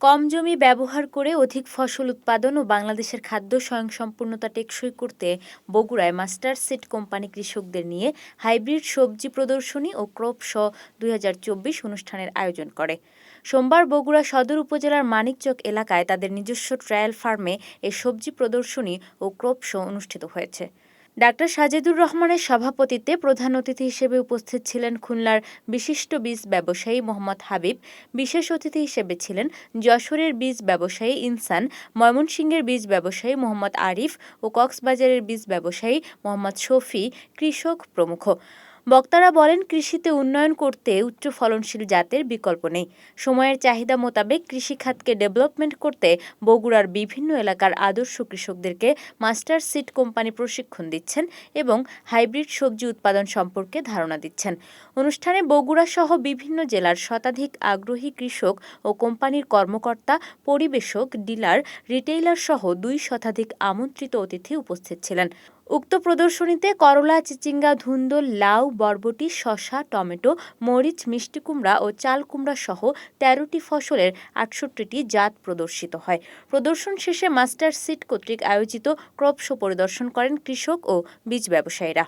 কম জমি ব্যবহার করে অধিক ফসল উৎপাদন ও বাংলাদেশের খাদ্য স্বয়ংসম্পূর্ণতা টেকসই করতে বগুড়ায় মাস্টার সিড কোম্পানি কৃষকদের নিয়ে হাইব্রিড সবজি প্রদর্শনী ও ক্রপ শ দুই অনুষ্ঠানের আয়োজন করে। সোমবার বগুড়া সদর উপজেলার মানিকচক এলাকায় তাদের নিজস্ব ট্রায়াল ফার্মে এ সবজি প্রদর্শনী ও ক্রপ শো অনুষ্ঠিত হয়েছে। ডাক্তার সাজেদুর রহমানের সভাপতিত্বে প্রধান অতিথি হিসেবে উপস্থিত ছিলেন খুলনার বিশিষ্ট বীজ ব্যবসায়ী মোহাম্মদ হাবিব, বিশেষ অতিথি হিসেবে ছিলেন যশোরের বীজ ব্যবসায়ী ইনসান, ময়মনসিংহের বীজ ব্যবসায়ী মোহাম্মদ আরিফ ও কক্সবাজারের বীজ ব্যবসায়ী মোহাম্মদ শফি, কৃষক প্রমুখ। বক্তারা বলেন, কৃষিতে উন্নয়ন করতে উচ্চ ফলনশীল জাতের বিকল্প নেই। সময়ের চাহিদা মোতাবেক কৃষিখাতকে ডেভেলপমেন্ট করতে বগুড়ার বিভিন্ন এলাকার আদর্শ কৃষকদেরকে মাস্টার সিড কোম্পানি প্রশিক্ষণ দিচ্ছেন এবং হাইব্রিড সবজি উৎপাদন সম্পর্কে ধারণা দিচ্ছেন। অনুষ্ঠানে বগুড়া সহ বিভিন্ন জেলার শতাধিক আগ্রহী কৃষক ও কোম্পানির কর্মকর্তা, পরিবেশক, ডিলার, রিটেইলার সহ দুই শতাধিক আমন্ত্রিত অতিথি উপস্থিত ছিলেন। উক্ত প্রদর্শনীতে করলা, চিচিঙ্গা ধুন্দল লাউ, বরবটি শশা টমেটো, মরিচ, মিষ্টি কুমড়া ও চাল কুমড়া সহ তেরোটি ফসলের আটষট্টিটি জাত প্রদর্শিত হয়। প্রদর্শন শেষে মাস্টার সিট কর্তৃক আয়োজিত ক্রপ শো পরিদর্শন করেন কৃষক ও বীজ ব্যবসায়ীরা।